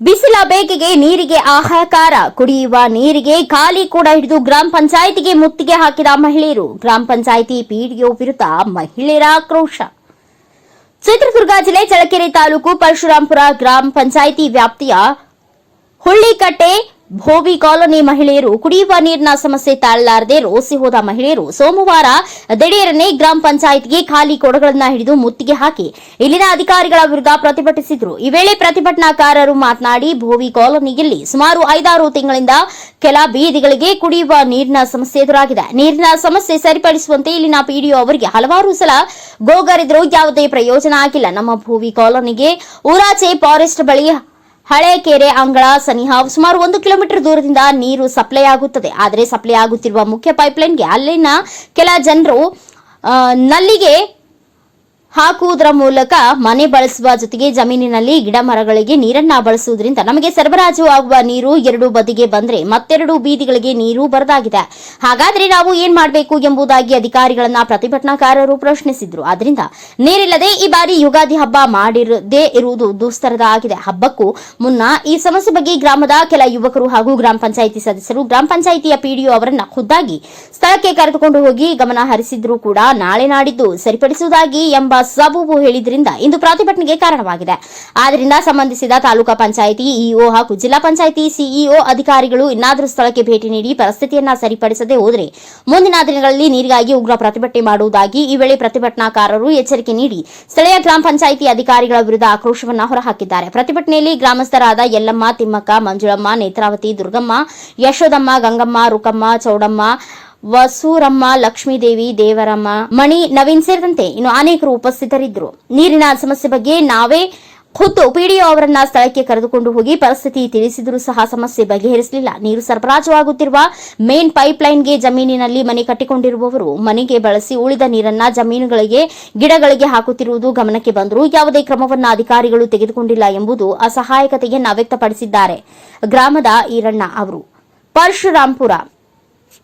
ಬಿಸಿಲ ಬೇಗೆಗೆ ನೀರಿಗೆ ಆಹಾಕಾರ ಕುಡಿಯುವ ನೀರಿಗೆ ಖಾಲಿ ಕೂಡ ಹಿಡಿದು ಗ್ರಾಮ ಪಂಚಾಯಿತಿಗೆ ಮುತ್ತಿಗೆ ಹಾಕಿದ ಮಹಿಳೆಯರು. ಗ್ರಾಮ ಪಂಚಾಯಿತಿ ಪಿಡಿಒ ವಿರುದ್ಧ ಮಹಿಳೆಯರ ಆಕ್ರೋಶ. ಚಿತ್ರದುರ್ಗ ಜಿಲ್ಲೆ ಚಳಕೆರೆ ತಾಲೂಕು ಪರಶುರಾಂಪುರ ಗ್ರಾಮ ಪಂಚಾಯಿತಿ ವ್ಯಾಪ್ತಿಯ ಹುಳ್ಳಿಕಟ್ಟೆ ಭೋವಿ ಕಾಲೋನಿ ಮಹಿಳೆಯರು ಕುಡಿಯುವ ನೀರಿನ ಸಮಸ್ಯೆ ತಾಳಲಾರದೆ ರೋಸಿ ಹೋದ ಮಹಿಳೆಯರು ಸೋಮವಾರ ದಿಢೀರನೆ ಗ್ರಾಮ ಪಂಚಾಯತ್ಗೆ ಖಾಲಿ ಕೊಡಗಳನ್ನು ಹಿಡಿದು ಮುತ್ತಿಗೆ ಹಾಕಿ ಇಲ್ಲಿನ ಅಧಿಕಾರಿಗಳ ವಿರುದ್ಧ ಪ್ರತಿಭಟಿಸಿದ್ರು. ಈ ವೇಳೆ ಪ್ರತಿಭಟನಾಕಾರರು ಮಾತನಾಡಿ ಭೋವಿ ಕಾಲೋನಿಯಲ್ಲಿ ಸುಮಾರು ಐದಾರು ತಿಂಗಳಿಂದ ಕೆಲ ಬೀದಿಗಳಿಗೆ ಕುಡಿಯುವ ನೀರಿನ ಸಮಸ್ಯೆ ಎದುರಾಗಿದೆ. ನೀರಿನ ಸಮಸ್ಯೆ ಸರಿಪಡಿಸುವಂತೆ ಇಲ್ಲಿನ ಪಿಡಿಒ ಅವರಿಗೆ ಹಲವಾರು ಸಲ ಗೋಗರಿದ್ರು. ಯಾವುದೇ ಪ್ರಯೋಜನ ಆಗಿಲ್ಲ. ನಮ್ಮ ಭೂವಿ ಕಾಲೋನಿಗೆ ಊರಾಚೆ ಫಾರೆಸ್ಟ್ ಬಳಿ ಹಳೆ ಕೆರೆ ಅಂಗಳ ಸನಿಹ ಸುಮಾರು ಒಂದು ಕಿಲೋಮೀಟರ್ ದೂರದಿಂದ ನೀರು ಸಪ್ಲೈ ಆಗುತ್ತದೆ. ಆದರೆ ಸಪ್ಲೈ ಆಗುತ್ತಿರುವ ಮುಖ್ಯ ಪೈಪ್ಲೈನ್ಗೆ ಅಲ್ಲಿನ ಕೆಲ ಜನರು ನಲ್ಲಿಗೆ ಹಾಕುವುದರ ಮೂಲಕ ಮನೆ ಬಳಸುವ ಜೊತೆಗೆ ಜಮೀನಿನಲ್ಲಿ ಗಿಡ ಮರಗಳಿಗೆ ನೀರನ್ನ ಬಳಸುವುದರಿಂದ ನಮಗೆ ಸರಬರಾಜು ಆಗುವ ನೀರು ಎರಡು ಬದಿಗೆ ಬಂದ್ರೆ ಮತ್ತೆರಡು ಬೀದಿಗಳಿಗೆ ನೀರು ಬರದಾಗಿದೆ. ಹಾಗಾದ್ರೆ ನಾವು ಏನ್ ಮಾಡಬೇಕು ಎಂಬುದಾಗಿ ಅಧಿಕಾರಿಗಳನ್ನ ಪ್ರತಿಭಟನಾಕಾರರು ಪ್ರಶ್ನಿಸಿದ್ರು. ಆದ್ರಿಂದ ನೀರಿಲ್ಲದೆ ಈ ಬಾರಿ ಯುಗಾದಿ ಹಬ್ಬ ಮಾಡಿರದೇ ಇರುವುದು ದುಸ್ತರದ ಆಗಿದೆ. ಹಬ್ಬಕ್ಕೂ ಮುನ್ನ ಈ ಸಮಸ್ಯೆ ಬಗ್ಗೆ ಗ್ರಾಮದ ಕೆಲ ಯುವಕರು ಹಾಗೂ ಗ್ರಾಮ ಪಂಚಾಯಿತಿ ಸದಸ್ಯರು ಗ್ರಾಮ ಪಂಚಾಯಿತಿಯ ಪಿಡಿಒ ಅವರನ್ನ ಖುದ್ದಾಗಿ ಸ್ಥಳಕ್ಕೆ ಕರೆದುಕೊಂಡು ಹೋಗಿ ಗಮನ ಹರಿಸಿದ್ರು ಕೂಡ ನಾಳೆ ನಾಡಿದ್ದು ಸರಿಪಡಿಸುವುದಾಗಿ ಎಂಬ ಸಬೂಬು ಹೇಳಿದ್ರಿಂದ ಇಂದು ಪ್ರತಿಭಟನೆಗೆ ಕಾರಣವಾಗಿದೆ. ಆದ್ರಿಂದ ಸಂಬಂಧಿಸಿದ ತಾಲೂಕಾ ಪಂಚಾಯಿತಿ ಇಒ ಹಾಗೂ ಜಿಲ್ಲಾ ಪಂಚಾಯಿತಿ ಸಿಇಒ ಅಧಿಕಾರಿಗಳು ಇನ್ನಾದರೂ ಸ್ಥಳಕ್ಕೆ ಭೇಟಿ ನೀಡಿ ಪರಿಸ್ಥಿತಿಯನ್ನ ಸರಿಪಡಿಸದೆ ಹೋದರೆ ಮುಂದಿನ ದಿನಗಳಲ್ಲಿ ನೀರಿಗಾಗಿ ಉಗ್ರ ಪ್ರತಿಭಟನೆ ಮಾಡುವುದಾಗಿ ಈ ವೇಳೆ ಪ್ರತಿಭಟನಾಕಾರರು ಎಚ್ಚರಿಕೆ ನೀಡಿ ಸ್ಥಳೀಯ ಗ್ರಾಮ ಪಂಚಾಯಿತಿ ಅಧಿಕಾರಿಗಳ ವಿರುದ್ಧ ಆಕ್ರೋಶವನ್ನ ಹೊರಹಾಕಿದ್ದಾರೆ. ಪ್ರತಿಭಟನೆಯಲ್ಲಿ ಗ್ರಾಮಸ್ಥರಾದ ಯಲ್ಲಮ್ಮ ತಿಮ್ಮಕ್ಕ ಮಂಜುಳಮ್ಮ ನೇತ್ರಾವತಿ ದುರ್ಗಮ್ಮ ಯಶೋದಮ್ಮ ಗಂಗಮ್ಮ ರುಕಮ್ಮ ಚೌಡಮ್ಮ ವಸೂರಮ್ಮ, ಲಕ್ಷ್ಮೀದೇವಿ, ದೇವರಮ್ಮ, ಮಣಿ, ನವೀನ್ ಸೇರಿದಂತೆ ಇನ್ನು ಅನೇಕರು ಉಪಸ್ಥಿತರಿದ್ದರು. ನೀರಿನ ಸಮಸ್ಯೆ ಬಗ್ಗೆ ನಾವೇ ಖುದ್ದು ಪಿಡಿಒ ಅವರನ್ನ ಸ್ಥಳಕ್ಕೆ ಕರೆದುಕೊಂಡು ಹೋಗಿ ಪರಿಸ್ಥಿತಿ ತಿಳಿಸಿದರೂ ಸಹ ಸಮಸ್ಯೆ ಬಗೆಹರಿಸಲಿಲ್ಲ. ನೀರು ಸರಬರಾಜು ಆಗುತ್ತಿರುವ ಮೇನ್ ಪೈಪ್ಲೈನ್ಗೆ ಜಮೀನಿನಲ್ಲಿ ಮನೆ ಕಟ್ಟಿಕೊಂಡಿರುವವರು ಮನೆಗೆ ಬಳಸಿ ಉಳಿದ ನೀರನ್ನ ಜಮೀನುಗಳಿಗೆ, ಗಿಡಗಳಿಗೆ ಹಾಕುತ್ತಿರುವುದು ಗಮನಕ್ಕೆ ಬಂದರೂ ಯಾವುದೇ ಕ್ರಮವನ್ನು ಅಧಿಕಾರಿಗಳು ತೆಗೆದುಕೊಂಡಿಲ್ಲ ಎಂಬುದು ಅಸಹಾಯಕತೆಯನ್ನ ವ್ಯಕ್ತಪಡಿಸಿದ್ದಾರೆ. ಗ್ರಾಮದ ಈರಣ್ಣ ಅವರು. ಪರಶುರಾಂಪುರ.